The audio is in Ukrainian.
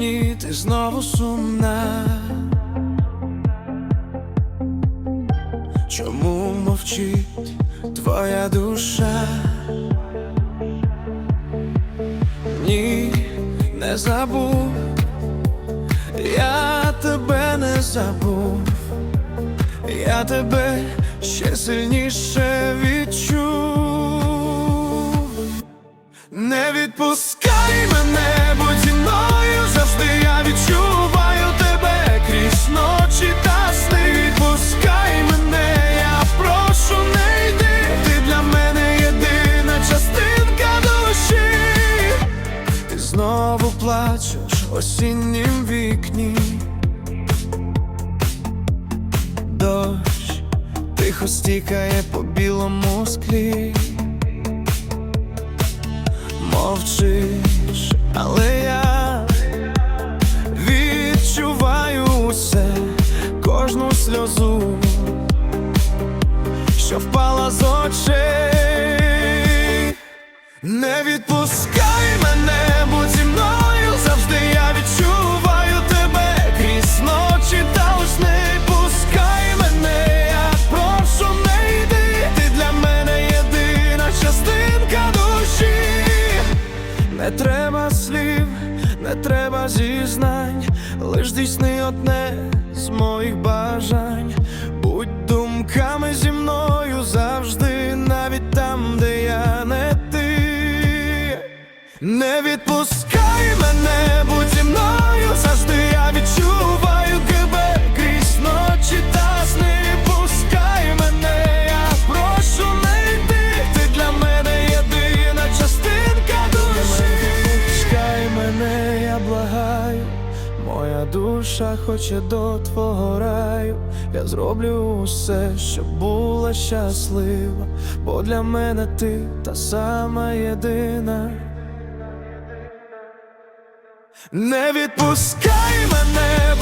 вікні, ти знову сумна. Чому мовчить твоя душа? Ні, не забув, я тебе не забув, я тебе ще сильніше осіннім вікні. Дощ тихо стікає по білому склі. Мовчиш, але я відчуваю усе, кожну сльозу, Не треба слів, не треба зізнань, лиш здійсни одне з моїх бажань. Будь думками зі мною завжди, навіть там, де я не ти. Не відпускай мене, будь зі мною завжди я відчуваю Моя душа хоче до твого раю. Я зроблю усе, щоб була щаслива, бо для мене ти та сама єдина. Не відпускай мене,